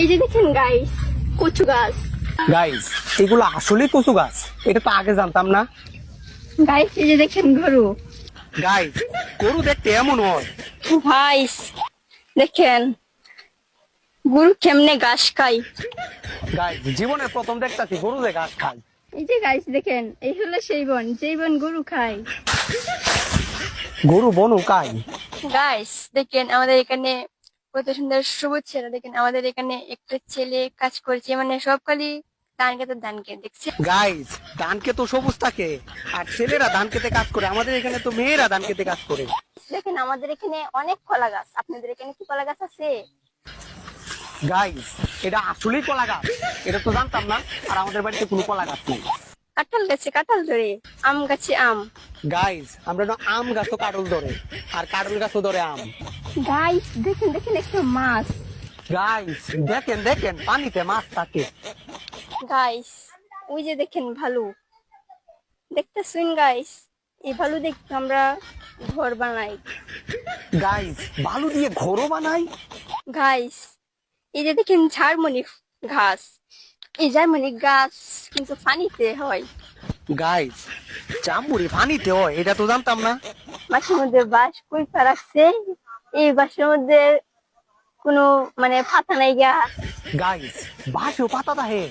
এই যে দেখেন গাইস কচু গাছ। গাইস এগুলো আসলেই কচু গাছ। এটা তো আগে জানতাম না। গাইস এই যে দেখেন গরু। গাইস গরু দেখতে এমন হয়। গাইস দেখেন গরু কেমনে ঘাস খায়। গাইস জীবনে প্রথম দেখতাছি গরু যে ঘাস খায়। এই যে গাইস দেখেন এই হলো সেই বন যেই বন গরু খায়। গরু বনু খায় গাইস দেখেন আমাদের এখানে কত সুন্দর সবুজ ছেলে দেখেন আমাদের এখানে একটা ছেলে কাজ করছে মানে সব খালি ধান খেতে ধান দেখছে। গাইস ধান খেতে সবুজ থাকে আর ছেলেরা ধান খেতে কাজ করে আমাদের এখানে তো মেয়েরা ধান খেতে কাজ করে। দেখেন আমাদের এখানে অনেক কলা গাছ আপনাদের এখানে কি কলা গাছ আছে? গাইস এটা আসলেই কলা গাছ এটা তো জানতাম না আর আমাদের বাড়িতে কোনো কলা গাছ নেই। কাঁঠাল গাছে কাঁঠাল ধরে আম গাছে আম। গাইস আমরা না আম গাছও কাটল ধরে আর কাটল গাছও ধরে আম। গাইস দেখেন দেখেন একটা মাছ। গাইস দেখেন দেখেন পানিতে মাছ থাকে। গাইস ওই যে দেখেন ভালু। দেখতেছেন গাইস এই ভালু দেখতে আমরা ঘর বানাই। গাইস বালু দিয়ে ঘরও বানাই। গাইস এই যে দেখেন ঝাড়মণি ঘাস এই ঝাড়মণি গাছ কিন্তু পানিতে হয়। গাইস চাম্বুরি পানিতে হয় এটা তো জানতাম না। মাছের মধ্যে বাঁশ কুইপা রাখছে এই বাঁশের মধ্যে কোনো মানে পাতা নাই গা। গাইস বাসেও পাতা দাহে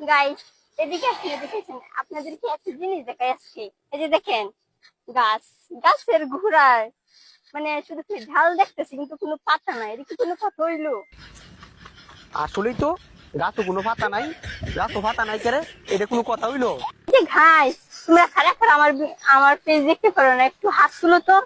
গাইস এদিকে আসলে দেখেছেন আপনাদেরকে একটা জিনিস দেখাই আসছে এই যে দেখেন গাছ গাছের ঘোড়ায় মানে শুধু কি ঢাল দেখতেছি কিন্তু কোনো পাতা নাই। এদিকে কোনো কথা হইল? আসলেই তো গাছও কোনো পাতা নাই। গাছও পাতা নাই কেরে এটা কোনো কথা হইল? ঘাস তোমরা খারাপ করে আমার আমার পেজ দেখতে পারো না একটু হাত তুলো তো।